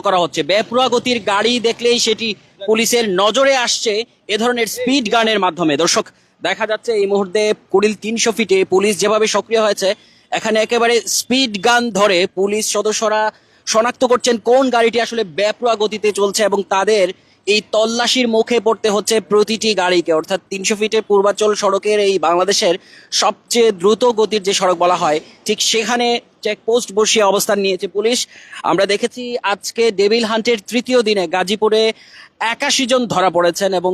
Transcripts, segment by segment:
করা হচ্ছে। বেপরোয়া গতির গাড়ি দেখলেই সেটি পুলিশের নজরে আসছে এ ধরনের স্পিড গানের মাধ্যমে। দর্শক, দেখা যাচ্ছে এই মুহূর্তে কুড়িল তিনশো ফিটে পুলিশ যেভাবে সক্রিয় হয়েছে, এখানে একেবারে স্পিড গান ধরে পুলিশ সদস্যরা শনাক্ত করছেন কোন গাড়িটি আসলে বেপরোয়া গতিতে চলছে এবং তাদের এই তল্লাশির মুখে পড়তে হচ্ছে প্রতিটি গাড়িকে। অর্থাৎ তিনশো ফিটে পূর্বাচল সড়কের এই বাংলাদেশের সবচেয়ে দ্রুত গতির যে সড়ক বলা হয়, ঠিক সেখানে চেকপোস্ট বসিয়ে অবস্থান নিয়েছে পুলিশ। আমরা দেখেছি আজকে ডেভিল হান্টের তৃতীয় দিনে গাজীপুরে একাশি জন ধরা পড়েছেন এবং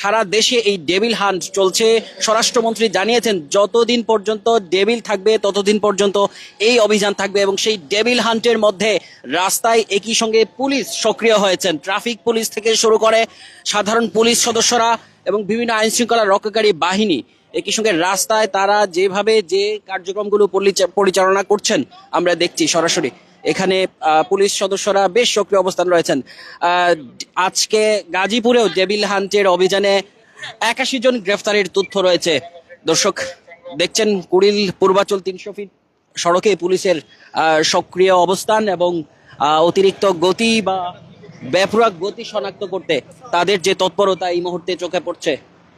সারা দেশে এই ডেভিল হান্ট চলছে। স্বরাষ্ট্রমন্ত্রী জানিয়েছেন, যতদিন পর্যন্ত ডেভিল থাকবে, ততদিন পর্যন্ত এই অভিযান থাকবে এবং সেই ডেভিল হান্টের মধ্যে রাস্তায় একই সঙ্গে পুলিশ সক্রিয় হয়েছেন। ট্রাফিক পুলিশ থেকে শুরু করে সাধারণ পুলিশ সদস্যরা এবং বিভিন্ন আইন শৃঙ্খলা রক্ষাকারী বাহিনী একই সঙ্গে রাস্তায় তারা যেভাবে যে কার্যক্রমগুলো পরিচা- পরিচালনা করছেন, আমরা দেখছি সরাসরি। এখানে পুলিশ সদস্যরা বেশ সক্রিয় অবস্থান রয়েছেন। আজকে গাজীপুরেও ডেভিল হান্টের অভিযানে একাশি জন গ্রেফতারের তথ্য রয়েছে। দর্শক, দেখছেন কুড়িল পূর্বাচল তিনশো ফিট সড়কে পুলিশের সক্রিয় অবস্থান এবং অতিরিক্ত গতি বা বেপরোয়া গতি শনাক্ত করতে তাদের যে তৎপরতা এই মুহূর্তে চোখে পড়ছে।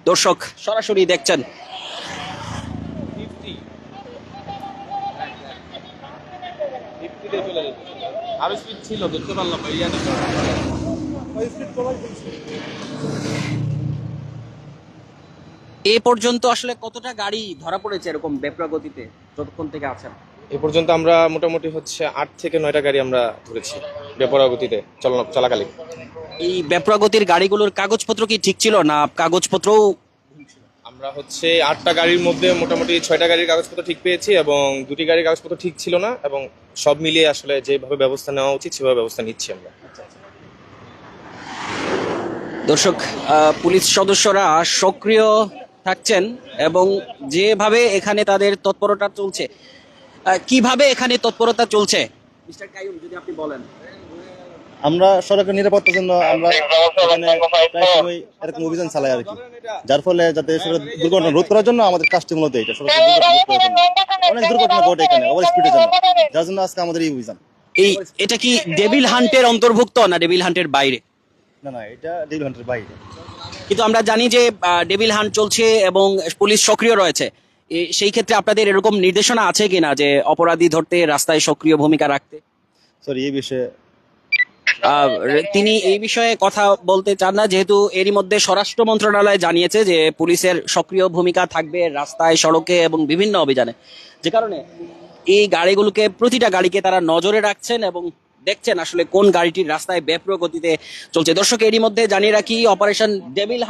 দর্শক সরাসরি দেখছেন। আরও স্পিড ছিল ধরতে পারলাম না, না। এ পর্যন্ত আসলে কতটা গাড়ি ধরা পড়েছে এরকম বেপরোয়া গতিতে যতক্ষণ থেকে আছেন? এ পর্যন্ত আমরা মোটামুটি হচ্ছে আট থেকে নয়টা গাড়ি আমরা ধরেছি বেপরোয়া গতিতে চলনা চলাকালীন। এই বেপরোয়া গতির গাড়িগুলোর কাগজপত্র কি ঠিক ছিল না কাগজপত্রও? আমরা হচ্ছে আটটা গাড়ির মধ্যে মোটামুটি ছয়টা গাড়ির কাগজপত্র ঠিক পেয়েছি এবং দুটি গাড়ির কাগজপত্র ঠিক ছিল না এবং সব মিলিয়ে আসলে যেভাবে ব্যবস্থা নেওয়া উচিত সেভাবে ব্যবস্থা নিচ্ছি আমরা। দর্শক পুলিশ সদস্যরা সক্রিয় থাকছেন এবং যেভাবে এখানে তাদের তৎপরতা চলছে কীভাবে এখানে তৎপরতা চলছে? মিস্টার কাইয়ুম যদি আপনি বলেন। আমরা সড়কের নিরাপত্তার জন্য আমরা এখানে প্রায় সময় এরকম অভিযান চালাই আর কি। যার ফলে যাতে সড়ক দুর্ঘটনা রোধ করার জন্য আমাদের কাজটি মূলত এটা সড়ক অনেক দুর্ঘটনা ঘটে এখানে ওভার স্পিডের জন্য। যার জন্য আজকে আমাদের এই অভিযান। এই এটা কি ডেভিল হান্টের অন্তর্ভুক্ত না ডেভিল হান্টের বাইরে? না না এটা ডেভিল হান্টের বাইরে। কিন্তু আমরা জানি যে আহ, ডেভিল হান্ট চলছে এবং পুলিশ সক্রিয় রয়েছে। সেই ক্ষেত্রে আপনাদের এরকম নির্দেশনা আছে কিনা যে অপরাধী ধরতে রাস্তায় সক্রিয় ভূমিকা রাখতে? সরি এই বিষয়ে তিনি এই বিষয়ে কথা বলতে চান না যেহেতু এরই মধ্যে স্বরাষ্ট্র মন্ত্রণালয় জানিয়েছে যে পুলিশের সক্রিয় ভূমিকা থাকবে রাস্তায় সড়কে এবং বিভিন্ন অভিযানে। যে কারণে এই গাড়িগুলোকে প্রতিটা গাড়িকে তারা নজরে রাখছেন এবং দেখছেন আসলে কোন গাড়িটির রাস্তায় বেপ্র গতিতে চলছে। দর্শক এরই মধ্যে জানিয়ে রাখি অপারেশন ডেভিল